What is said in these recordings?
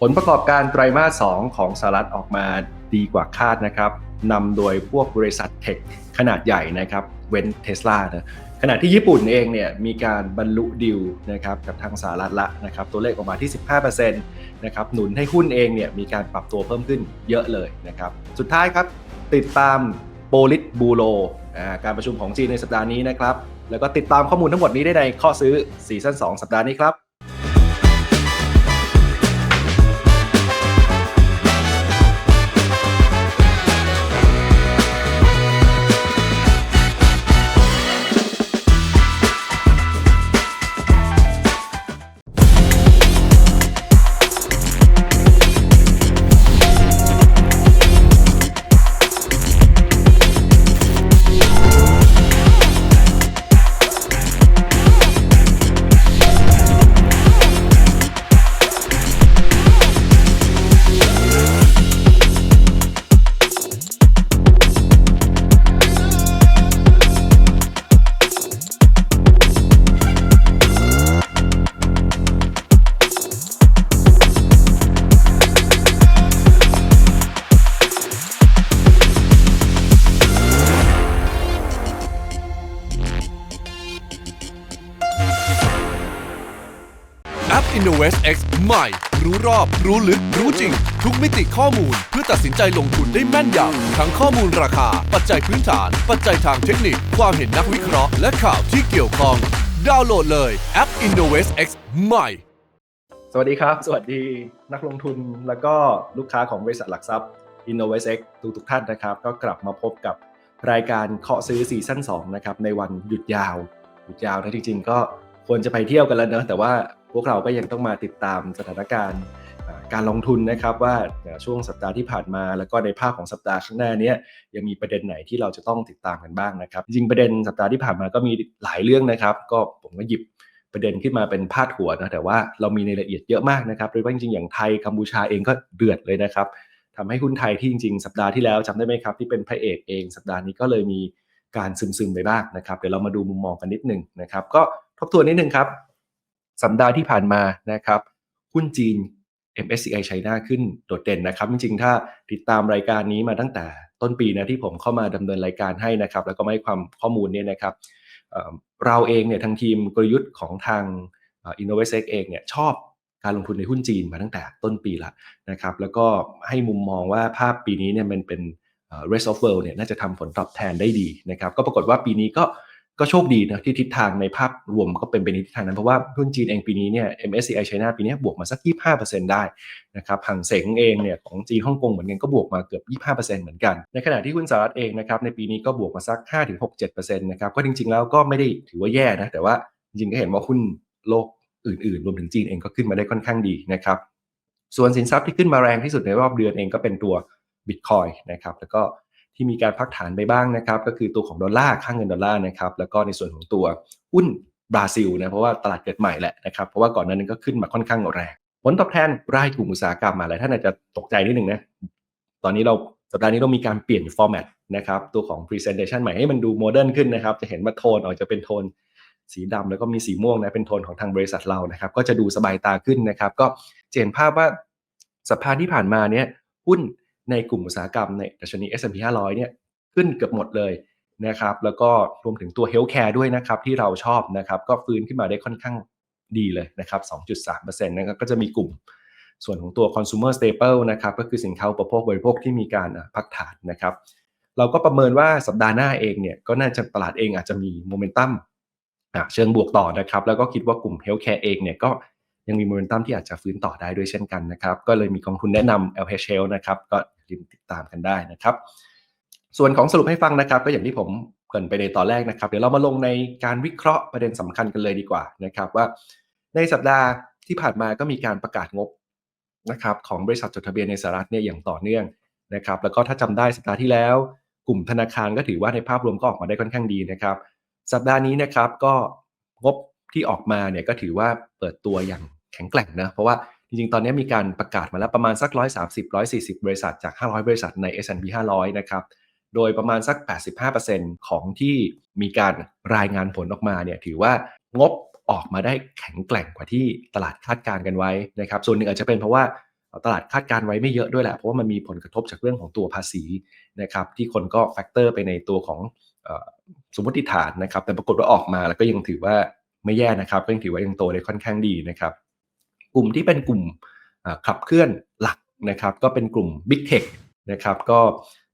ผลประกอบการไตรมาส 2 ของสหรัฐออกมาดีกว่าคาดนะครับนำโดยพวกบริษัทเทคขนาดใหญ่นะครับ เว้นเทสลานะขณะที่ญี่ปุ่นเองเนี่ยมีการบรรลุดิวนะครับกับทางสหรัฐละนะครับตัวเลขออกมาที่ 15%นะครับหนุนให้หุ้นเองเนี่ยมีการปรับตัวเพิ่มขึ้นเยอะเลยนะครับสุดท้ายครับติดตามโปลิตบูโรการประชุมของจีนในสัปดาห์นี้นะครับแล้วก็ติดตามข้อมูลทั้งหมดนี้ได้ในข้อซื้อซีซั่น2สัปดาห์นี้ครับ รู้รอบ รู้ลึก รู้จริง ทุกมิติข้อมูลเพื่อตัดสินใจลงทุนได้แม่นยำทั้งข้อมูลราคา ปัจจัยพื้นฐาน ปัจจัยทางเทคนิค ความเห็นนักวิเคราะห์ และข่าวที่เกี่ยวข้อง ดาวน์โหลดเลยแอป Innovest X ใหม่ สวัสดีครับ สวัสดีนักลงทุนแล้วก็ลูกค้าของบริษัทหลักทรัพย์ InnovestX ทุกทุกท่านนะครับ ก็กลับมาพบกับรายการเคาะซื้อซีซั่น2นะครับในวันหยุดยาว หยุดยาวนะจริงๆก็ ควรจะไปเที่ยวกันแล้วเนอะแต่ว่าพวกเราก็ยังต้องมาติดตามสถานการณ์การลงทุนนะครับว่าช่วงสัปดาห์ที่ผ่านมาแล้วก็ในภาพของสัปดาห์ข้างหน้านี้ยังมีประเด็นไหนที่เราจะต้องติดตามกันบ้างนะครับ จริงประเด็นสัปดาห์ที่ผ่านมาก็มีหลายเรื่องนะครับ ก็ผมก็หยิบประเด็นขึ้นมาเป็นพาดหัวนะแต่ว่าเรามีในรายละเอียดเยอะมากนะครับโดยเฉพาะจริงๆอย่างไทยกัมพูชาเองก็เดือดเลยนะครับทำให้หุ้นไทยที่จริงๆ สัปดาห์ที่แล้วจำได้ไหมครับที่เป็นพระเอกเอง สัปดาห์นี้ก็เลยมีการซึมๆไปบ้างนะครับเดี๋ยวเรามาดูมุมมองกันนิดหนึ่งนะครับก็ ทบทวนนิดนึงครับ สัปดาห์ที่ผ่านมานะครับหุ้นจีน MSCI China ขึ้นโดดเด่นนะครับ จริงๆ ถ้าติดตามรายการนี้มาตั้งแต่ต้นปีนะที่ผมเข้ามาดำเนินรายการให้นะครับ แล้วก็มให้ความข้อมูลเนี่ยนะครับเเราเองเนี่ยทางทีมกลยุทธ์ของทาง InnovestX เองเนี่ยชอบการลงทุนในหุ้นจีนมาตั้งแต่ต้นปีละนะครับ แล้วก็ให้มุมมองว่าภาพปีนี้เนี่ยมันเป็น rest of world เนี่ยน่าจะทำผลตอบแทนได้ดีนะครับ ก็ปรากฏว่าปีนี้ก็ ก็โชคดีนะที่ทิศทางในภาพรวมก็เป็นไปในทิศทางนั้น เพราะว่าหุ้นจีนเองปีนี้เนี่ย MSCI China ปีนี้บวกมาสัก 25%ได้นะครับห่างเสงเองเนี่ยของจีนฮ่องกงเหมือนกันก็บวกมาเกือบ 25%เหมือนกัน ในขณะที่หุ้นสหรัฐเองนะครับในปีนี้ก็บวกมาสัก 5-6-7%นะครับก็จริง ๆ แล้วก็ไม่ได้ถือว่าแย่นะแต่ว่าจริงๆก็เห็นว่าหุ้นโลกอื่น ๆ รวมถึงจีนเองก็ขึ้นมาได้ค่อนข้างดีนะครับส่วนสินทรัพย์ที่ขึ้นมาแรงที่สุดในรอบเดือนเองก็เป็นตัว Bitcoin นะครับแล้วก็ ที่มีการพักฐานไปบ้างนะครับก็คือตัวของดอลลาร์ค่างเงินดอลลาร์นะครับแล้วก็ในส่วนของตัวหุ้นบราซิลนะเพราะว่าตลาดเกิดใหม่แหละนะครับเพราะว่าก่อนหนานั้นก็ขึ้นมาค่อนข้างแรงผลตอบแทนรายกลุ่มอุตสาหกรรมมาหลายท่านอาจจะตกใจนิดหนึ่งนะตอนนี้เราสัปดาห์นี้เรามีการเปลี่ยนฟอร์แมตนะครับตัวของ Presentation ใหม่ให้มันดูโมเดิร์นขึ้นนะครับจะเห็นว่าโทนออกจะเป็นโทนสีดำแล้วก็มีสีม่วงนะเป็นโทนของทางบริษัทเรานะครับก็จะดูสบายตาขึ้นนะครับก็เห็นภาพว่าสัปดาห์ที่ผ่านมาเนี่ยหุ้น ในกลุ่มอุตสาหกรรมในดัชนี S&P 500 เนี่ยขึ้นเกือบหมดเลยนะครับ แล้วก็รวมถึงตัว Healthcare ด้วยนะครับ ที่เราชอบนะครับ ก็ฟื้นขึ้นมาได้ค่อนข้างดีเลยนะครับ 2.3%นะครับก็จะมีกลุ่มส่วนของตัว consumer staple นะครับ ก็คือสินค้าอุปโภคบริโภคที่มีการพักฐานนะครับ เราก็ประเมินว่าสัปดาห์หน้าเองเนี่ยก็น่าจะตลาดเองอาจจะมีโมเมนตัมเชิงบวกต่อนะครับ แล้วก็คิดว่ากลุ่ม healthcare เองเนี่ยก็ ยังมีโมเมนตัมที่อาจจะฟื้นต่อได้ด้วยเช่นกันนะครับ ก็เลยมีกองทุนแนะนำ LHL นะครับ ก็อย่าลืมติดตามกันได้นะครับ ส่วนของสรุปให้ฟังนะครับ ก็อย่างที่ผมเกินไปในตอนแรกนะครับ เดี๋ยวเรามาลงในการวิเคราะห์ประเด็นสำคัญกันเลยดีกว่านะครับว่า ในสัปดาห์ที่ผ่านมาก็มีการประกาศงบนะครับของบริษัทจดทะเบียนในสหรัฐเนี่ยอย่างต่อเนื่องนะครับ แล้วก็ถ้าจำได้สัปดาห์ที่แล้ว กลุ่มธนาคารก็ถือว่าในภาพรวมก็ออกมาได้ค่อนข้างดีนะครับ สัปดาห์นี้นะครับก็งบที่ออกมาเนี่ยก็ถือว่าเปิดตัวอย่าง แข็งแกร่งนะ เพราะว่าจริงๆ ตอนนี้มีการประกาศมาแล้วประมาณสัก 130 140 บริษัทจาก 500 บริษัทใน S&P 500 นะครับ โดยประมาณสัก 85%ของที่มีการรายงานผลออกมาเนี่ยถือว่างบออกมาได้แข็งแกร่งกว่าที่ตลาดคาดการณ์กันไว้นะครับ ส่วนหนึ่งอาจจะเป็นเพราะว่าตลาดคาดการไว้ไม่เยอะด้วยแหละ เพราะว่ามันมีผลกระทบจากเรื่องของตัวภาษีนะครับที่คนก็แฟกเตอร์ไปในตัวของสมมติฐานนะครับ แต่ปรากฏว่าออกมาแล้วก็ยังถือว่าไม่แย่นะครับก็ยังถือว่ายังโตได้ค่อนข้างดีนะครับ ลุ่มที่เป็นกลุ่มขับเคลื่อนหลักนะครับ ก็เป็นกลุ่ม Big Tech นะครับ ก็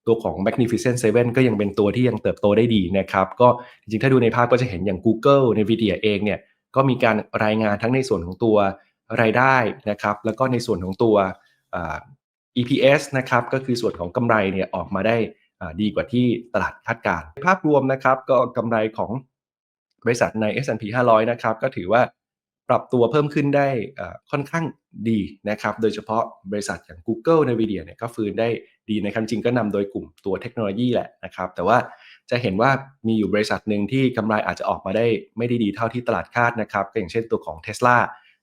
ตัวของ Magnificent Seven ก็ยังเป็นตัวที่ยังเติบโตได้ดีนะครับ ก็จริงๆ ถ้าดูในภาพก็จะเห็นอย่าง Google Nvidia เองเนี่ย ก็มีการรายงานทั้งในส่วนของตัวรายได้นะครับ แล้วก็ในส่วนของตัว EPS นะครับ ก็คือส่วนของกำไรเนี่ยออกมาได้ดีกว่าที่ตลาดคาดการณ์ภาพรวมนะครับ ก็กำไรของบริษัทใน S&P 500 นะครับ ก็ถือว่า ปรับตัวเพิ่มขึ้นได้ค่อนข้างดีนะครับ โดยเฉพาะบริษัทอย่าง Google Nvidia เนี่ยก็ฟื้นได้ดีนะครับจริงก็นำโดยกลุ่มตัวเทคโนโลยีแหละนะครับ แต่ว่าจะเห็นว่ามีอยู่บริษัทหนึ่งที่กำไรอาจจะออกมาได้ไม่ได้ดีเท่าที่ตลาดคาดนะครับก็อย่างเช่นตัวของ Tesla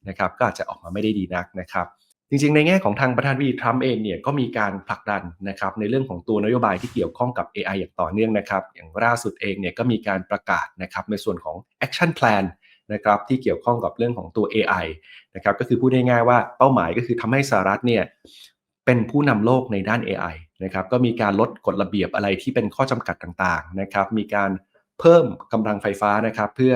นะครับก็อาจจะออกมาไม่ได้ดีนักนะครับ จริงๆ ในแง่ของทางประธานวิทรัมป์เองเนี่ยก็มีการผลักดันนะครับในเรื่องของตัวนโยบายที่เกี่ยวข้องกับ AI อย่างต่อเนื่องนะครับ อย่างล่าสุดเองเนี่ยก็มีการประกาศนะครับในส่วนของ Action Plan นะครับที่เกี่ยวข้องกับเรื่องของตัว AI นะครับก็คือพูดง่ายๆว่าเป้าหมายก็คือทำให้สหรัฐเนี่ยเป็นผู้นำโลกในด้าน AI นะครับก็มีการลดกฎระเบียบอะไรที่เป็นข้อจำกัดต่างๆนะครับมีการเพิ่มกำลังไฟฟ้านะครับเพื่อ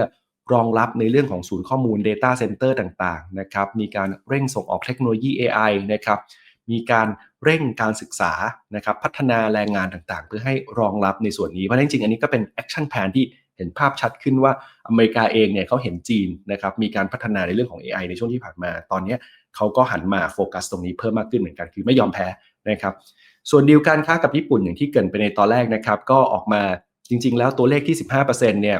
รองรับในเรื่องของศูนย์ข้อมูล Data Center ต่างๆนะครับมีการเร่งส่งออกเทคโนโลยี AI นะครับมีการเร่งการศึกษานะครับพัฒนาแรงงานต่างๆ เพื่อให้รองรับในส่วนนี้เพราะจริงๆอันนี้ก็เป็น action plan ที่ เห็นภาพชัดขึ้นว่าอเมริกาเองเนี่ยเขาเห็นจีนนะครับมีการพัฒนาในเรื่องของ AI ในช่วงที่ผ่านมา ตอนนี้เขาก็หันมาโฟกัสตรงนี้เพิ่มมากขึ้นเหมือนกันคือไม่ยอมแพ้นะครับส่วนดีลการค้ากับญี่ปุ่นอย่างที่เกินไปในตอนแรกนะครับก็ออกมาจริง ๆ แล้วตัวเลขที่ 15%เนี่ย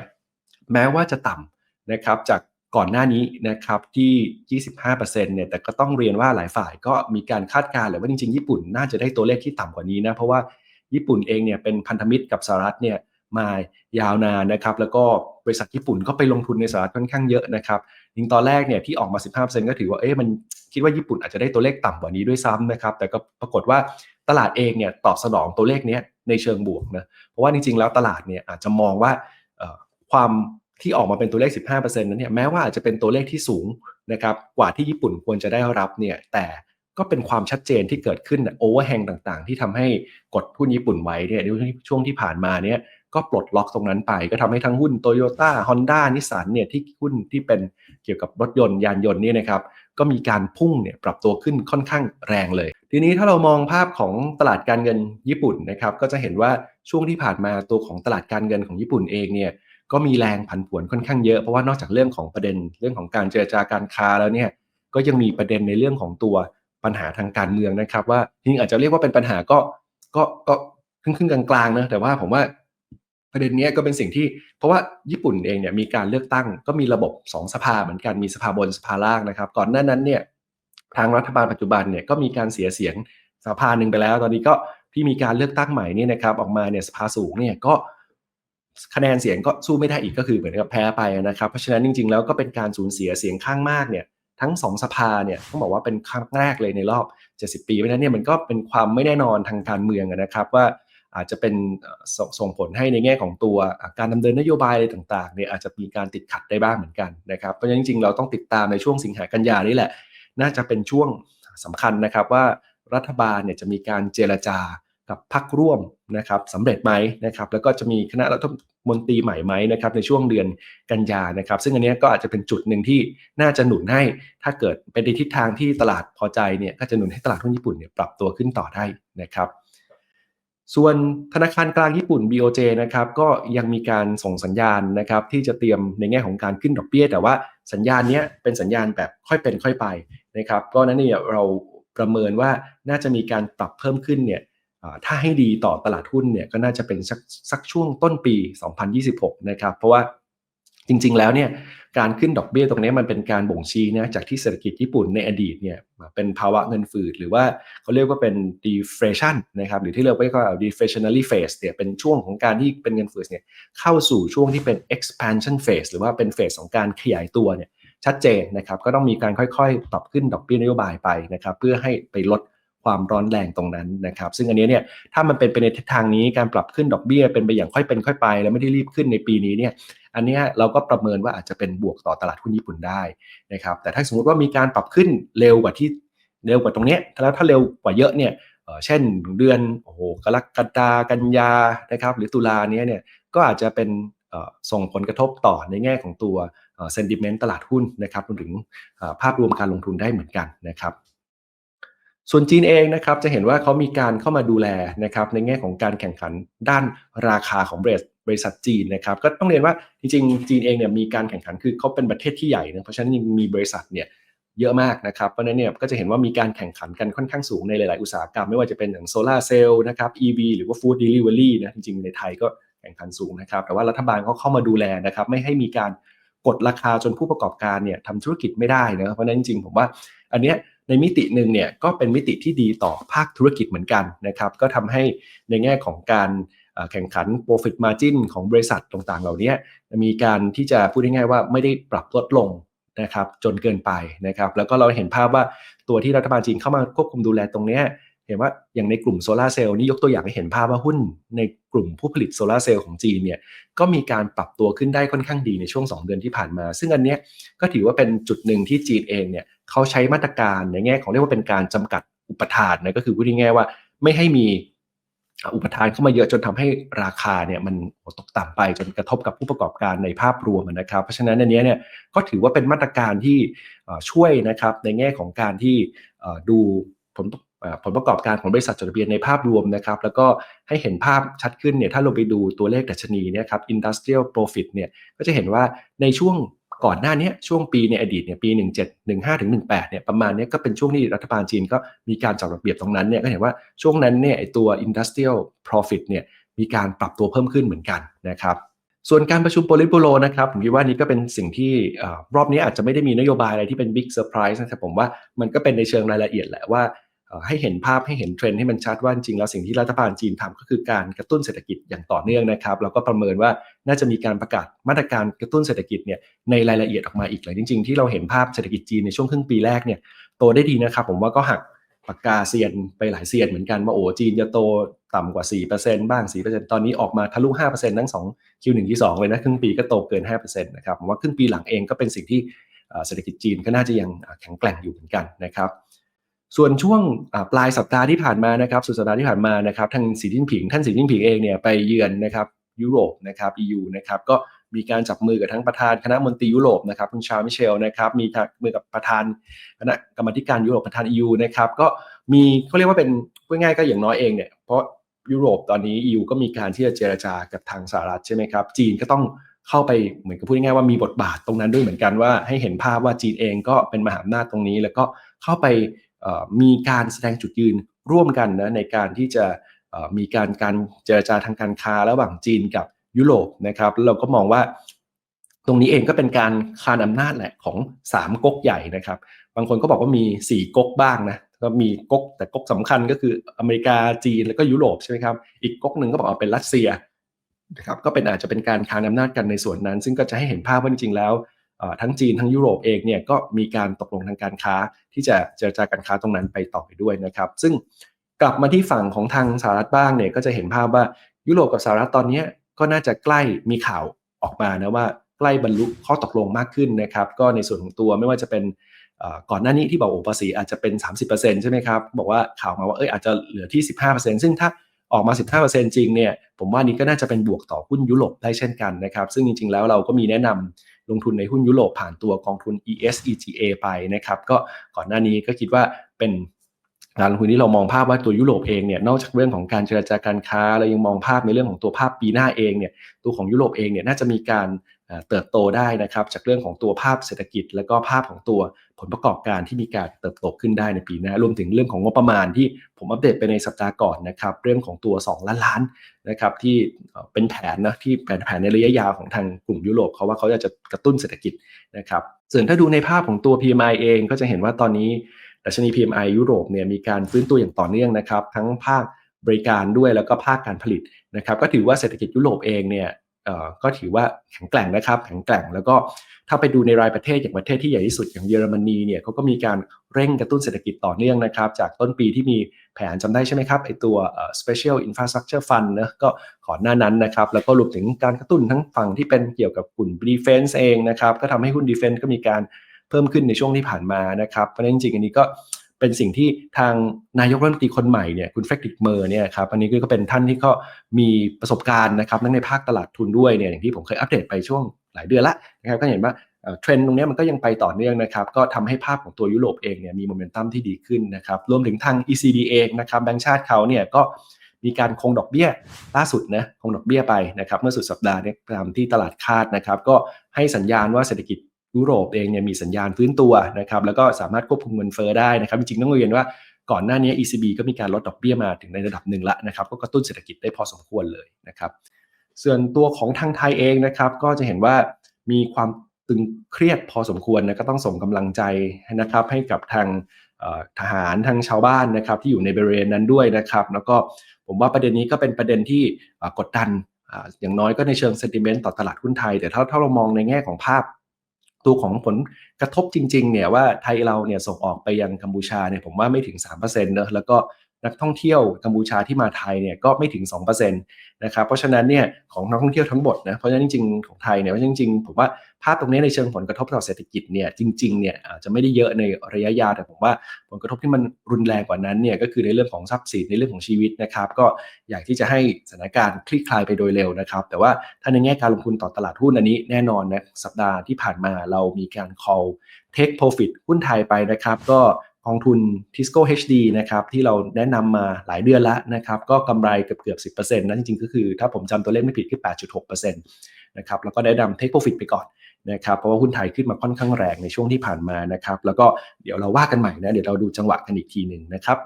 แม้ว่าจะต่ำนะครับจากก่อนหน้านี้นะครับที่ 25%เนี่ยแต่ก็ต้องเรียนว่าหลายฝ่ายก็มีการคาดการณ์เลยว่าจริงๆ ญี่ปุ่นน่าจะได้ตัวเลขที่ต่ำกว่านี้นะเพราะว่าญี่ปุ่นเองเนี่ยเป็นพันธมิตรกับสหรัฐเนี่ย มายาวนานนะครับแล้วก็บริษัทญี่ปุ่นก็ไปลงทุนในสหรัฐค่อนข้างเยอะนะครับยิงตอนแรกเนี่ยที่ออกมา 15%ก็ถือว่าเอ๊ะมันคิดว่าญี่ปุ่นอาจจะได้ตัวเลขต่ำกว่านี้ด้วยซ้ำนะครับแต่ก็ปรากฏว่าตลาดเองเนี่ยตอบสนองตัวเลขนี้ในเชิงบวกนะเพราะว่าจริงๆแล้วตลาดเนี่ยอาจจะมองว่าความที่ออกมาเป็นตัวเลข 15%นั้นเนี่ยแม้ว่าอาจจะเป็นตัวเลขที่สูงนะครับกว่าที่ญี่ปุ่นควรจะได้รับเนี่ยแต่ก็เป็นความชัดเจนที่เกิดขึ้นโอเวอร์แฮงต่างๆ ที่ทำให้กดหุ้นญี่ปุ่นไว้เนี่ยในช่วงที่ผ่านมาเนี่ย ก็ปลดล็อกตรงนั้นไป ก็ทำให้ทั้งหุ้นโตโยต้าฮอนด้านิสสันเนี่ยที่หุ้นที่เป็นเกี่ยวกับรถยนต์ยานยนต์นี่นะครับก็มีการพุ่งเนี่ยปรับตัวขึ้นค่อนข้างแรงเลย ทีนี้ถ้าเรามองภาพของตลาดการเงินญี่ปุ่นนะครับก็จะเห็นว่าช่วงที่ผ่านมาตัวของตลาดการเงินของญี่ปุ่นเองเนี่ยก็มีแรงผันผวนค่อนข้างเยอะเพราะว่านอกจากเรื่องของประเด็นเรื่องของการเจรจาการค้าแล้วเนี่ยก็ยังมีประเด็นในเรื่องของตัวปัญหาทางการเมืองนะครับ ว่าจริงอาจจะเรียกว่าเป็นปัญหาก็ก็ก็ครึ่งครึ่งกลางๆนะแต่ว่าผมว่า ประเด็นนี้ก็เป็นสิ่งที่เพราะว่าญี่ปุ่นเองเนี่ยมีการเลือกตั้งก็มีระบบ 2 สภาเหมือนกันมีสภาบนสภาล่างนะครับ ก่อนหน้านั้นเนี่ยทางรัฐบาลปัจจุบันเนี่ยก็มีการเสียเสียงสภาหนึ่งไปแล้ว ตอนนี้ก็ที่มีการเลือกตั้งใหม่นี่นะครับออกมาเนี่ยสภาสูงเนี่ยก็คะแนนเสียงก็สู้ไม่ได้อีกก็คือเหมือนกับแพ้ไปนะครับ เพราะฉะนั้นจริง ๆ แล้วก็เป็นการสูญเสียเสียงข้างมากเนี่ยทั้งสองสภาเนี่ยต้องบอกว่าเป็นครั้งแรกเลยในรอบ 70 ปีเพราะฉะนั้นเนี่ยมันก็เป็นความไม่แน่นอนทางการเมืองนะครับว่า อาจจะเป็นส่งผลให้ในแง่ของตัวการดำเนินนโยบายอะไรต่างๆเนี่ยอาจจะมีการติดขัดได้บ้างเหมือนกันนะครับเพราะฉะนั้นจริงๆเราต้องติดตามในช่วงสิงหากันยานี่แหละ น่าจะเป็นช่วงสำคัญนะครับว่ารัฐบาลเนี่ยจะมีการเจรจากับพรรคร่วมนะครับสำเร็จไหมนะครับแล้วก็จะมีคณะรัฐมนตรีใหม่ไหมนะครับในช่วงเดือนกันยานะครับ ซึ่งอันนี้ก็อาจจะเป็นจุดหนึ่งที่น่าจะหนุนให้ถ้าเกิดเป็นในทิศทางที่ตลาดพอใจเนี่ยก็จะหนุนให้ตลาดหุ้นญี่ปุ่นเนี่ยปรับตัวขึ้นต่อได้นะครับ ส่วนธนาคารกลางญี่ปุ่น BOJ นะครับก็ยังมีการส่งสัญญาณนะครับที่จะเตรียมในแง่ของการขึ้นดอกเบี้ย แต่ว่าสัญญาณนี้เป็นสัญญาณแบบค่อยเป็นค่อยไปนะครับก็นั้นเนี่ยเราประเมินว่าน่าจะมีการปรับเพิ่มขึ้นเนี่ยถ้าให้ดีต่อตลาดหุ้นเนี่ยก็น่าจะเป็นสักสักช่วงต้นปี 2026 นะครับเพราะว่าจริงๆแล้วเนี่ย การขึ้นดอกเบี้ยตรงนี้มันเป็นการบ่งชี้นะจากที่เศรษฐกิจญี่ปุ่นในอดีตเนี่ยเป็นภาวะเงินฝืดหรือว่าเขาเรียกว่าเป็น deflation นะครับหรือที่เรียกว่า deflationary phase เนี่ยเป็นช่วงของการที่เป็นเงินฝืดเนี่ยเข้าสู่ช่วงที่เป็น expansion phase หรือว่าเป็นเฟสของการขยายตัวเนี่ยชัดเจนนะครับก็ต้องมีการค่อยๆปรับขึ้นดอกเบี้ยนโยบายไปนะครับเพื่อให้ไปลด ความร้อนแรงตรงนั้นนะครับ ซึ่งอันนี้เนี่ยถ้ามันเป็นไปในทิศทางนี้การปรับขึ้นดอกเบี้ยเป็นไปอย่างค่อยเป็นค่อยไป แล้วไม่ได้รีบขึ้นในปีนี้เนี่ยอันนี้เราก็ประเมินว่าอาจจะเป็นบวกต่อตลาดหุ้นญี่ปุ่นได้นะครับแต่ถ้าสมมติว่ามีการปรับขึ้นเร็วกว่าที่เร็วกว่าตรงนี้แล้วถ้าเร็วกว่าเยอะเนี่ยเช่นเดือนโอ้โหกรกฎากันยานะครับหรือตุลาเนี้ยเนี่ยก็อาจจะเป็นส่งผลกระทบต่อในแง่ของตัวเซนดิเมนต์ตลาดหุ้นนะครับรวมถึงภาพรวมการลงทุนได้เหมือนกันนะครับ ส่วนจีนเองนะครับจะเห็นว่าเขามีการเข้ามาดูแลนะครับในแง่ของการแข่งขันด้านราคาของบริษัทบริษัทจีนนะครับก็ต้องเรียนว่าจริงๆ จีนเองเนี่ยมีการแข่งขันคือเขาเป็นประเทศที่ใหญ่นะเพราะฉะนั้นมีบริษัทเนี่ยเยอะมากนะครับเพราะนั้นเนี่ยก็จะเห็นว่ามีการแข่งขันกันค่อนข้างสูงในหลาย ๆ อุตสาหกรรม ไม่ว่าจะเป็นอย่างโซลาร์เซลล์นะครับ EV หรือว่าฟู้ดเดลิเวอรี่นะจริง ๆ ในไทยก็แข่งขันสูงนะครับ แต่ว่ารัฐบาลเขาเข้ามาดูแลนะครับไม่ให้มีการกดราคาจนผู้ประกอบการเนี่ยทำธุรกิจไม่ได้นะเพราะฉะนั้นจริงๆผมว่าอันเนี้ย ในมิติหนึ่งเนี่ยก็เป็นมิติที่ดีต่อภาคธุรกิจเหมือนกันนะครับ ก็ทำให้ในแง่ของการแข่งขัน profit margin ของบริษัทต่างๆ เหล่านี้มีการที่จะพูดง่ายๆว่าไม่ได้ปรับลดลงนะครับจนเกินไปนะครับ แล้วก็เราเห็นภาพว่าตัวที่รัฐบาลจีนเข้ามาควบคุมดูแลตรงนี้ เห็นว่าอย่างในกลุ่มโซลาเซลล์นี่ยกตัวอย่างให้เห็นภาพว่าหุ้นในกลุ่มผู้ผลิตโซลาเซลล์ของจีนเนี่ยก็มีการปรับตัวขึ้นได้ค่อนข้างดีในช่วง 2 เดือนที่ผ่านมา ซึ่งอันเนี้ยก็ถือว่าเป็นจุดหนึ่งที่จีนเองเนี่ยเขาใช้มาตรการในแง่ของเรียกว่าเป็นการจำกัดอุปทานนะก็คือพูดง่ายๆว่าไม่ให้มีอุปทานเข้ามาเยอะจนทำให้ราคาเนี่ยมันตกต่ำไปจนกระทบกับผู้ประกอบการในภาพรวมนะครับ เพราะฉะนั้นอันนี้เนี่ยก็ถือว่าเป็นมาตรการที่ช่วยนะครับในแง่ของการที่ดูผล ผลประกอบการของบริษัทจดทะเบียนในภาพรวมนะครับ แล้วก็ให้เห็นภาพชัดขึ้นเนี่ยถ้าเราไปดูตัวเลขดัชนีเนี่ยครับ industrial profit เนี่ยก็จะเห็นว่าในช่วงก่อนหน้านี้ช่วงปีในอดีตเนี่ยปี 17 15ถึง18เนี่ยประมาณนี้ก็เป็นช่วงที่รัฐบาลจีนก็มีการจัดระเบียบตรงนั้นเนี่ยก็เห็นว่าช่วงนั้นเนี่ยไอตัว industrial profit เนี่ยมีการปรับตัวเพิ่มขึ้นเหมือนกันนะครับส่วนการประชุมโปลิโปโลนะครับผมคิดว่านี้ก็เป็นสิ่งที่รอบนี้อาจจะไม่ได้มีนโยบายอะไรที่เป็นบิ๊กเซอร์ไพรส์นะครับผมว่ามันก็เป็นในเชิงรายละเอียดแหละว่า ให้เห็นภาพให้เห็นเทรนด์ให้มันชัดว่าจริงแล้วสิ่งที่รัฐบาลจีนทำก็คือการกระตุ้นเศรษฐกิจอย่างต่อเนื่องนะครับแล้วก็ประเมินว่าน่าจะมีการประกาศมาตรการกระตุ้นเศรษฐกิจเนี่ยในรายละเอียดออกมาอีกเลยจริง ๆ ที่เราเห็นภาพเศรษฐกิจจีนในช่วงครึ่งปีแรกเนี่ยโตได้ดีนะครับ ผมว่าก็หักปากกาเซียนไปหลายเซียนเหมือนกันว่าโอ้จีนจะโตต่ำกว่า 4%บ้าง 4%ตอนนี้ออกมาทะลุ 5%ทั้ง2 Q1 Q2 เลยนะครึ่งปีก็โตเกิน 5%นะครับผมว่าครึ่งปีหลังเองก็เป็นสิ่งที่เศรษฐกิจจีนก็น่าจะยังแข็งแกร่งอยู่เหมือนกันนะครับ ส่วนช่วงปลายสัปดาห์ที่ผ่านมานะครับสุดสัปดาห์ที่ผ่านมานะครับทางสีจิ้นผิง ท่านสีจิ้นผิงเองเนี่ยไปเยือนนะครับยุโรปนะครับ EU นะครับก็มีการจับมือกับทั้งประธานคณะมนตรียุโรปนะครับคุณชามิเชลนะครับมีมือกับประธานคณะกรรมการยุโรปประธาน EU นะครับก็มีเขาเรียกว่าเป็นพูดง่ายก็อย่างน้อยเองเนี่ยเพราะยุโรปตอนนี้ EU ก็มีการที่จะเจรจากับทางสหรัฐใช่ไหมครับจีนก็ต้องเข้าไปเหมือนกับพูดง่ายๆว่ามีบทบาทตรงนั้นด้วยเหมือนกันว่าให้เห็นภาพว่าจีนเองก็เป็นมหาอำนาจตรงนี้ แล้วก็เข้าไป มีการแสดงจุดยืนร่วมกันนะในการที่จะมีการการเจรจาทางการค้าระหว่างจีนกับยุโรปนะครับเราก็มองว่าตรงนี้เองก็เป็นการคานอำนาจแหละของ 3ก๊กใหญ่นะครับ บางคนก็บอกว่ามี 4ก๊กบ้างนะก็มีก๊กแต่ก๊กสำคัญก็คืออเมริกาจีนแล้วก็ยุโรปใช่ไหมครับอีกก๊กหนึ่งก็บอกว่าเป็นรัสเซียนะครับก็เป็นอาจจะเป็นการคานอำนาจกันในส่วนนั้น ซึ่งก็จะให้เห็นภาพว่าจริงๆแล้ว ทั้งจีนทั้งยุโรปเองเนี่ยก็มีการตกลงทางการค้าที่จะเจรจาการค้าตรงนั้นไปต่อไปด้วยนะครับ ซึ่งกลับมาที่ฝั่งของทางสหรัฐบ้างเนี่ยก็จะเห็นภาพว่ายุโรปกับสหรัฐตอนนี้ก็น่าจะใกล้มีข่าวออกมานะว่าใกล้บรรลุข้อตกลงมากขึ้นนะครับ ก็ในส่วนของตัวไม่ว่าจะเป็นก่อนหน้านี้ที่บอกโอภาษีอาจจะเป็น 30%ใช่ไหมครับ บอกว่าข่าวมาว่าเอออาจจะเหลือที่ 15%ซึ่งถ้าออกมา 15%จริงเนี่ยผมว่านี้ก็น่าจะเป็นบวกต่อหุ้นยุโรปได้เช่นกันนะครับ ซึ่งจริงๆแล้วเราก็มีแนะนำ ลงทุนในหุ้นยุโรปผ่านตัวกองทุน ESEGA ไปนะครับก็ก่อนหน้านี้ก็คิดว่าเป็นการลงทุนที่เรามองภาพว่าตัวยุโรปเองเนี่ยนอกจากเรื่องของการเจรจาการค้าเรายังมองภาพในเรื่องของตัวภาพปีหน้าเองเนี่ยตัวของยุโรปเองเนี่ยน่าจะมีการ เติบโตได้นะครับจากเรื่องของตัวภาพเศรษฐกิจ และก็ภาพของตัวผลประกอบการที่มีการเติบโตขึ้นได้ในปีหน้ารวมถึงเรื่องของงบประมาณที่ผมอัปเดตไปในสัปดาห์ก่อนนะครับเรื่องของตัว 2 ล้านล้านนะครับที่เป็นแผนนะที่แผนแผนในระยะยาวของทางกลุ่มยุโรปเขาว่าเขาจะกระตุ้นเศรษฐกิจนะครับส่วนถ้าดูในภาพของตัว PMI เองก็จะเห็นว่าตอนนี้ดัชนี PMI ยุโรปเนี่ยมีการฟื้นตัวอย่างต่อเนื่องนะครับทั้งภาคบริการด้วยแล้วก็ภาคการผลิตนะครับก็ถือว่าเศรษฐกิจยุโรปเองเนี่ย ก็ถือว่าแข็งแกร่งนะครับ แข็งแกร่งแล้วก็ถ้าไปดูในรายประเทศอย่างประเทศที่ใหญ่ที่สุดอย่างเยอรมนีเนี่ยเขาก็มีการเร่งกระตุ้นเศรษฐกิจต่อเนื่องนะครับ จากต้นปีที่มีแผนจำได้ใช่ไหมครับไอตัว special infrastructure fund นะก็ก่อนหน้านั้นนะครับ แล้วก็รวมถึงการกระตุ้นทั้งฝั่งที่เป็นเกี่ยวกับกลุ่ม defense เองนะครับ ก็ทำให้หุ้น defense ก็มีการเพิ่มขึ้นในช่วงที่ผ่านมานะครับเพราะฉะนั้นจริงๆอันนี้ก็ เป็นสิ่งที่ทางนายกรัฐมนตรีคนใหม่เนี่ยคุณเฟรดิกเมอร์เนี่ยครับอันนี้ก็เป็นท่านที่ก็มีประสบการณ์นะครับทั้งในภาคตลาดทุนด้วยเนี่ยอย่างที่ผมเคยอัปเดตไปช่วงหลายเดือนละนะครับก็เห็นว่าเทรนด์ตรงนี้มันก็ยังไปต่อเนื่องนะครับก็ทำให้ภาพของตัวยุโรปเองเนี่ยมีโมเมนตัมที่ดีขึ้นนะครับรวมถึงทาง ECB เองนะครับแบงก์ชาติเขาเนี่ยก็มีการคงดอกเบี้ยล่าสุดนะคงดอกเบี้ยไปนะครับเมื่อสุดสัปดาห์นี้ตามที่ตลาดคาดนะครับก็ให้สัญญาณว่าเศรษฐกิจ ยุโรปเองเนี่ยมีสัญญาณฟื้นตัวนะครับแล้วก็สามารถควบคุมเงินเฟ้อได้นะครับจริงๆต้องเรียนว่าก่อนหน้านี้ ECB ก็มีการลดดอกเบี้ยมาถึงในระดับหนึ่งละนะครับก็กระตุ้นเศรษฐกิจได้พอสมควรเลยนะครับส่วนตัวของทางไทยเองนะครับก็จะเห็นว่ามีความตึงเครียดพอสมควรนะก็ต้องส่งกำลังใจนะครับให้กับทางทหารทางชาวบ้านนะครับที่อยู่ในบริเวณนั้นด้วยนะครับแล้วก็ผมว่าประเด็นนี้ก็เป็นประเด็นที่กดดันอย่างน้อยก็ในเชิงเซนติเมนต์ต่อตลาดหุ้นไทย แต่ถ้าถ้าเรามองในแง่ของภาพ ตัวของผลกระทบจริงๆเนี่ยว่าไทยเราเนี่ยส่งออกไปยังกัมพูชาเนี่ยผมว่าไม่ถึง3%เนอะแล้วก็ นักท่องเที่ยวกัมพูชาที่มาไทยเนี่ยก็ไม่ถึง2%นะครับเพราะฉะนั้นเนี่ยของนักท่องเที่ยวทั้งหมดนะเพราะฉะนั้นจริงๆของไทยเนี่ยจริงๆผมว่าภาพตรงนี้ในเชิงผลกระทบต่อเศรษฐกิจเนี่ยจริงๆเนี่ยอาจจะไม่ได้เยอะในระยะยาวแต่ผมว่าผลกระทบที่มันรุนแรงกว่านั้นเนี่ยก็คือในเรื่องของทรัพย์สินในเรื่องของชีวิตนะครับก็อยากที่จะให้สถานการณ์คลี่คลายไปโดยเร็วนะครับ แต่ว่าถ้าในแง่การลงทุนต่อตลาดหุ้นอันนี้แน่นอนนะสัปดาห์ที่ผ่านมาเรามีการ call take profit หุ้นไทยไปนะครับ ก็ กองทุน Tisco HD นะครับที่เราแนะนำมาหลายเดือนแล้วนะครับก็กำไรเกือบเกือบ10%นะจริงๆ ก็คือถ้าผมจำตัวเลขไม่ผิดคือ 8.6%นะครับแล้วก็ได้นำ take profit ไปก่อนนะครับเพราะว่าหุ้นไทยขึ้นมาค่อนข้างแรงในช่วงที่ผ่านมานะครับแล้วก็เดี๋ยวเราว่ากันใหม่นะเดี๋ยวเราดูจังหวะกันอีกทีหนึ่งนะครับ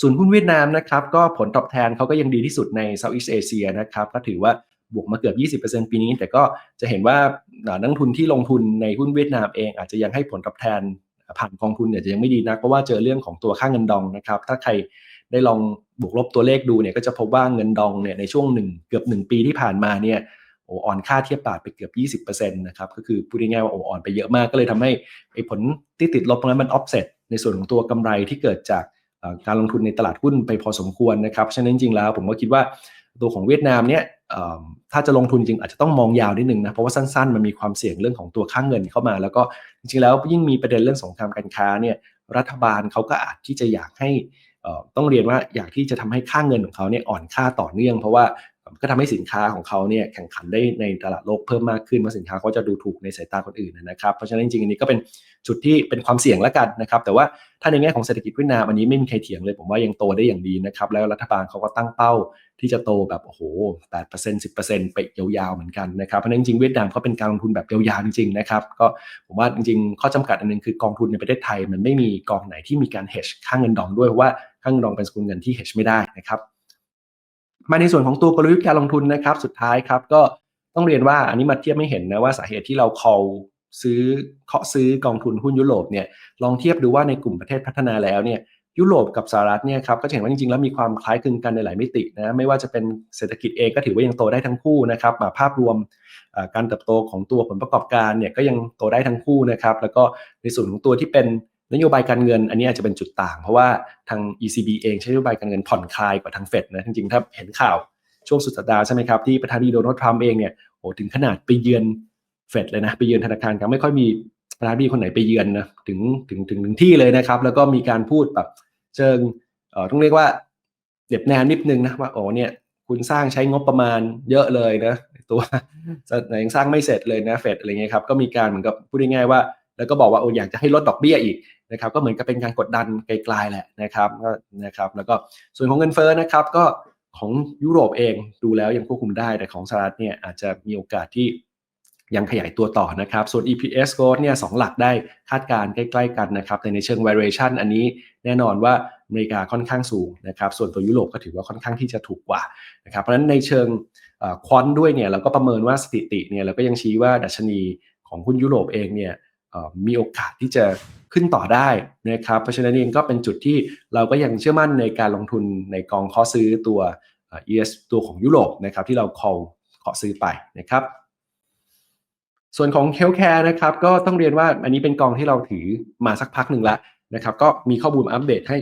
ส่วนหุ้นเวียดนามนะครับก็ผลตอบแทนเขาก็ยังดีที่สุดใน Southeast Asia นะครับก็ถือว่าบวกมาเกือบ 20%ปีนี้ แต่ก็จะเห็นว่านักทุนที่ลงทุนในหุ้นเวียดนามเองอาจจะยังให้ผลตอบแทน ผ่านกองทุนเนี่ยจะยังไม่ดีนักเพราะว่าเจอเรื่องของตัวค่าเงินดองนะครับ ถ้าใครได้ลองบวกลบตัวเลขดูเนี่ยก็จะพบว่าเงินดองเนี่ยในช่วงหนึ่งเกือบ1 ปีที่ผ่านมาเนี่ยโอ้อ่อนค่าเทียบบาทไปเกือบ 20%นะครับก็คือพูดง่ายๆว่าโอ้อ่อนไปเยอะมากก็เลยทำให้ไอ้ผลที่ติดลบตรงนั้นมันออฟเซตในส่วนของตัวกำไรที่เกิดจากการลงทุนในตลาดหุ้นไปพอสมควรนะครับฉะนั้นจริงๆแล้วผมก็คิดว่า ตัวของเวียดนามเนี่ยถ้าจะลงทุนจริงอาจจะต้องมองยาวนิดนึงนะเพราะว่าสั้นๆ มันมีความเสี่ยงเรื่องของตัวค่างเงินเข้ามา แล้วก็จริงๆแล้วยิ่งมีประเด็นเรื่องสงครามการค้าเนี่ยรัฐบาลเขาก็อาจที่จะอยากให้ต้องเรียนว่าอยากที่จะทำให้ค่างเงินของเขาเนี่ยอ่อนค่าต่อเนื่อง เพราะว่า ก็ทำให้สินค้าของเขาเนี่ยแข่งขันได้ในตลาดโลกเพิ่มมากขึ้นว่าสินค้าเขาจะดูถูกในสายตาคนอื่นนะครับ เพราะฉะนั้นจริงๆอันนี้ก็เป็นจุดที่เป็นความเสี่ยงแล้วกันนะครับ แต่ว่าถ้าในแง่ของเศรษฐกิจเวียดนามอันนี้ไม่มีใครเถียงเลยผมว่ายังโตได้อย่างดีนะครับ แล้วรัฐบาลเขาก็ตั้งเป้าที่จะโตแบบโอ้โห8% 10%ไปยาวๆเหมือนกันนะครับ เพราะฉะนั้นจริงๆเวียดนามเขาเป็นการลงทุนแบบยาวๆจริงๆนะครับ ก็ผมว่าจริงๆข้อจำกัดอันนึงคือกองทุนในประเทศไทย มันไม่มีกองไหนที่มีการ hedge ค่างเงินดองด้วยเพราะว่าค่างเงินดองเป็นสกุลเงินที่ hedge ไม่ได้นะครับ มาในส่วนของตัวกลยุทธ์การลงทุนนะครับสุดท้ายครับก็ต้องเรียนว่าอันนี้มาเทียบไม่เห็นนะว่าสาเหตุที่เรา call ซื้อเคาะซื้อกองทุนหุ้นยุโรปเนี่ยลองเทียบดูว่าในกลุ่มประเทศพัฒนาแล้วเนี่ยยุโรปกับสหรัฐเนี่ยครับก็จะเห็นว่าจริงๆแล้วมีความคล้ายคลึงกันในหลายมิตินะไม่ว่าจะเป็นเศรษฐกิจเองก็ถือว่ายังโตได้ทั้งคู่นะครับมาภาพรวมการเติบโตของตัวผลประกอบการเนี่ยก็ยังโตได้ทั้งคู่นะครับแล้วก็ในส่วนของตัวที่เป็น นโยบายการเงินอันนี้อาจจะเป็นจุดต่าง เพราะว่าทาง ECB เองใช้นโยบายการเงินผ่อนคลายกว่าทางเฟดนะจริงๆถ้าเห็นข่าวช่วงสุดสัปดาห์ใช่ไหมครับที่ประธานาธิบดีโดนัลด์ทรัมป์เองเนี่ยโอ้ถึงขนาดไปเยือนเฟดเลยนะไปเยือนธนาคารกลางไม่ค่อยมีประธานาธิบดีคนไหนไปเยือนนะถึงถึงถึงถึงที่เลยนะครับ แล้วก็มีการพูดแบบเชิงเอ่อต้องเรียกว่าเด็บแนวนิดนึงนะว่าโอ้เนี่ยคุณสร้างใช้งบประมาณเยอะเลยนะตัวยังสร้างไม่เสร็จเลยนะเฟดอะไรเงี้ยครับก็มีการเหมือนกับพูดง่ายๆว่า แล้วก็บอกว่าโอ้อยากจะให้ลดดอกเบี้ยอีก นะครับก็เหมือนกับเป็นการกดดันไกลๆแหละนะครับก็นะครับแล้วก็ส่วนของเงินเฟ้อนะครับก็ของยุโรปเองดูแล้วยังควบคุมได้แต่ของสหรัฐเนี่ยอาจจะมีโอกาสที่ยังขยายตัวต่อนะครับ ส่วน EPS growth เนี่ยสหลักได้คาดการใกล้ๆกันนะครับ แต่ในเชิง variation อันนี้แน่นอนว่าอเมริกาค่อนข้างสูงนะครับ ส่วนตัวยุโรปก็ถือว่าค่อนข้างที่จะถูกกว่านะครับ เพราะฉะนั้นในเชิงควอนด้วยเนี่ยเราก็ประเมินว่าสถิติเนี่ยเราก็ยังชี้ว่าดัชนีของหุ้นยุโรปเองเนี่ยมีโอกาสที่จะ ขึ้นต่อได้นะครับเพราะฉะนั้นเองก็เป็นจุดที่เราก็ยังเชื่อมั่นในการลงทุนในกองข้อซื้อตัว ES ตัวของยุโรปนะครับที่เรา call ขอซื้อไปนะครับ ส่วนของ Healthcare นะครับก็ต้องเรียนว่าอันนี้เป็นกองที่เราถือมาสักพักหนึ่งแล้วนะครับก็มีข้อมูลอัปเดตให้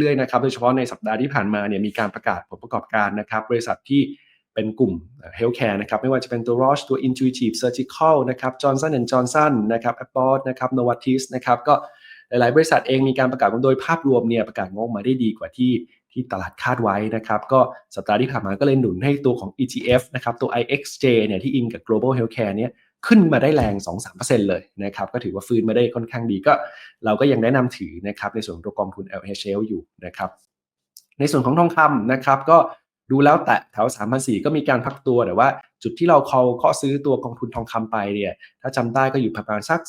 เรื่อยๆนะครับโดยเฉพาะในสัปดาห์ที่ผ่านมาเนี่ยมีการประกาศผลประกอบการนะครับบริษัทที่ เป็นกลุ่ม Healthcare นะครับไม่ว่าจะเป็นตัว Roche ตัว Intuitive Surgical นะครับ Johnson Johnson นะครับ Abbott นะครับ Novartis นะครับก็หลาย ๆ บริษัทเองมีการประกาศงบโดยภาพรวมเนี่ยประกาศงบมาได้ดีกว่าที่ที่ตลาดคาดไว้นะครับก็สัปดาห์ที่ผ่านมาก็เลยหนุนให้ตัวของ ETF นะครับตัว IXJ เนี่ยที่อิงกับ global healthcare เนี่ยขึ้นมาได้แรง 2-3%เลยนะครับก็ถือว่าฟื้นมาได้ค่อนข้างดีก็ เราก็ยังแนะนำถือนะครับในส่วนของตัวกองทุน LHL อยู่นะครับในส่วนของทองคำนะครับก็ ดูแล้วแต่แถว3,400ก็มีการพักตัวแต่ว่า จุดที่เราเคาเคาะซื้อตัวกองทุนทองคำไปเนี่ยถ้าจำได้ก็อยู่ประมาณสัก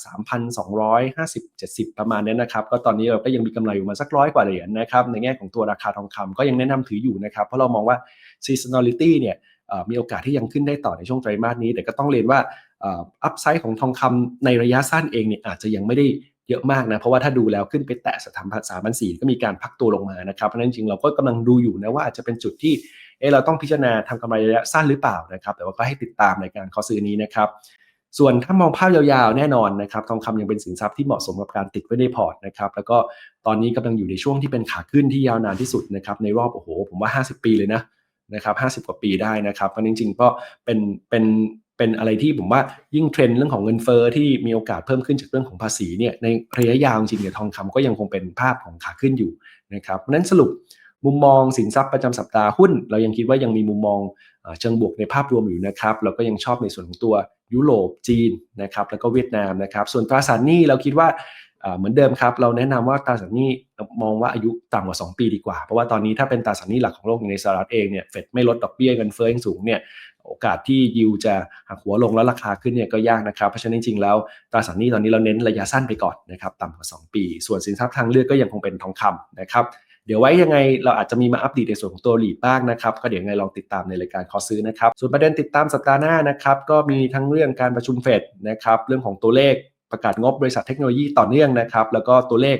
3,250 70 ประมาณนี้นะครับก็ตอนนี้เราก็ยังมีกำไรอยู่มาสักร้อยกว่าเหรียญนะครับในแง่ของตัวราคาทองคำก็ยังแนะนำถืออยู่นะครับ เพราะเรามองว่า seasonality เนี่ยมีโอกาสที่ยังขึ้นได้ต่อในช่วงไตรมาสนี้ แต่ก็ต้องเรียนว่าอัพไซด์ของทองคำในระยะสั้นเองเนี่ยอาจจะยังไม่ได้เยอะมากนะ เพราะว่าถ้าดูแล้วขึ้นไปแตะสถานพันสามพันสี่ก็มีการพักตัวลงมานะครับ เพราะนั้นจริงเราก็กำลังดูอยู่นะว่าอาจจะเป็นจุดที่ เออเราต้องพิจารณาทำกำไรระยะสั้นหรือเปล่านะครับ แต่ว่าก็ให้ติดตามในการขอซื้อนี้นะครับ ส่วนถ้ามองภาพยาวๆ แน่นอนนะครับทองคำยังเป็นสินทรัพย์ที่เหมาะสมกับการติดไว้ในพอร์ตนะครับแล้วก็ตอนนี้กำลังอยู่ในช่วงที่เป็นขาขึ้นที่ยาวนานที่สุดนะครับในรอบโอ้โหผมว่า 50 ปีเลยนะนะครับ50 กว่าปีได้นะครับเพราะจริงๆก็เป็นเป็นเป็นอะไรที่ผมว่ายิ่งเทรนด์เรื่องของเงินเฟอ้อที่มีโอกาสเพิ่มขึ้นจากเรื่องของภาษีเนี่ยในระยะยาวจริงๆเนี่ยทองคำก็ยังคงเป็นภาพของขาขึ้นอยู่นะครับเพราะนั้นสรุป มุมมองสินทรัพย์ประจำสัปดาห์หุ้น เรายังคิดว่ายังมีมุมมองเชิงบวกในภาพรวมอยู่นะครับเราก็ยังชอบในส่วนของตัวยุโรปจีนนะครับแล้วก็เวียดนามนะครับ ส่วนตราสารหนี้เราคิดว่าเหมือนเดิมครับเราแนะนำว่าตราสารหนี้มองว่าอายุต่ำกว่า 2 ปีดีกว่า เพราะว่าตอนนี้ถ้าเป็นตราสารหนี้หลักของโลกในสหรัฐเองเนี่ยเฟดไม่ลดดอกเบี้ยเงินเฟ้อยังสูงเนี่ยโอกาสที่ยิวจะหักหัวลงแล้วราคาขึ้นเนี่ยก็ยากนะครับ เพราะฉะนั้นจริงๆแล้วตราสารหนี้ตอนนี้เราเน้นระยะสั้นไปก่อนนะครับต่ำกว่า 2 ปี ส่วนสินทรัพย์ทางเลือกก็ยังคงเป็นทองคำนะครับ ดี๋ยวไว้ยังไงเราอาจจะมีมาอัปเดตในส่วนของตัวหลีดบ้างนะครับก็เดี๋ยวยังไงลองติดตามในรายการคอซื้อนะครับส่วนประเด็นติดตามสัปดาห์หน้านะครับก็มีทั้งเรื่องการประชุมเฟดนะครับเรื่องของตัวเลขประกาศงบบริษัทเทคโนโลยีต่อเนื่องนะครับแล้วก็ตัวเลข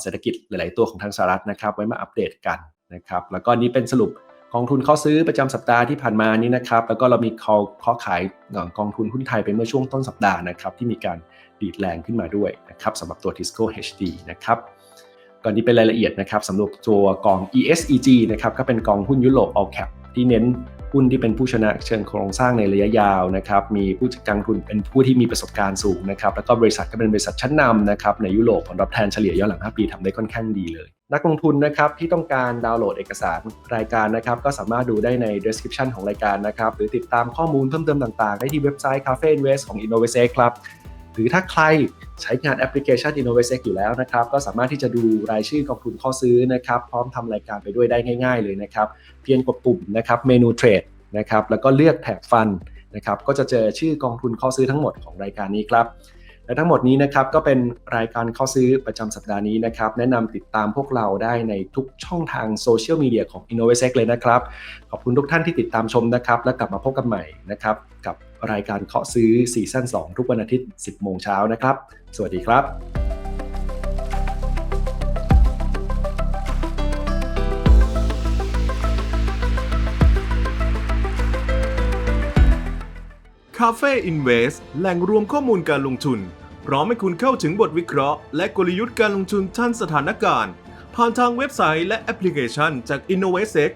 เศรษฐกิจหลาย ๆ ตัวของทางสหรัฐนะครับไว้มาอัปเดตกันนะครับแล้วก็นี้เป็นสรุปกองทุนข้อซื้อประจำสัปดาห์ที่ผ่านมานี้นะครับแล้วก็เรามีคอข้อขายกองทุนหุ้นไทยไปเมื่อช่วงต้นสัปดาห์นะครับที่มีการดีดแรงขึ้นมาด้วยนะครับสำหรับตัว Tisco HD นะครับ ก่อนนี้เป็นรายละเอียดนะครับสำหรับตัวกอง ESEG นะครับก็เป็นกองหุ้นยุโรป All Cap ที่เน้นหุ้นที่เป็นผู้ชนะเชิงโครงสร้างในระยะยาวนะครับมีผู้จัดการทุนเป็นผู้ที่มีประสบการณ์สูงนะครับแล้วก็บริษัทก็เป็นบริษัทชั้นนำนะครับในยุโรปผลตอบแทนเฉลี่ยย้อนหลัง 5 ปีทำได้ค่อนข้างดีเลย นักลงทุนนะครับที่ต้องการดาวน์โหลดเอกสารรายการนะครับก็สามารถดูได้ใน description ของรายการนะครับหรือติดตามข้อมูลเพิ่มเติมต่างๆ ได้ที่เว็บไซต์ Cafe Invest ของ Innovate ครับ หรือถ้าใครใช้งานแอปพลิเคชัน InnovSec อยู่แล้วนะครับ ก็สามารถที่จะดูรายชื่อกองทุนข้อซื้อนะครับ พร้อมทำรายการไปด้วยได้ง่ายๆเลยนะครับ เพียงกดปุ่มนะครับเมนูเทรดนะครับ แล้วก็เลือกแท็บฟันนะครับ ก็จะเจอชื่อกองทุนข้อซื้อทั้งหมดของรายการนี้ครับและทั้งหมดนี้นะครับก็เป็นรายการข้อซื้อประจำสัปดาห์นี้นะครับ แนะนำติดตามพวกเราได้ในทุกช่องทางโซเชียลมีเดียของ InnovSec เลยนะครับ ขอบคุณทุกท่านที่ติดตามชมนะครับ แล้วกลับมาพบกันใหม่นะครับกับ รายการเคาะซื้อซีซั่น2 ทุกวันอาทิตย์ 10 โมงเช้านะครับ สวัสดีครับคาเฟ่ Invest แหล่งรวมข้อมูลการลงทุน พร้อมให้คุณเข้าถึงบทวิเคราะห์ และกลยุทธ์การลงทุนทันสถานการณ์ ผ่านทางเว็บไซต์และแอปพลิเคชันจาก InnovestX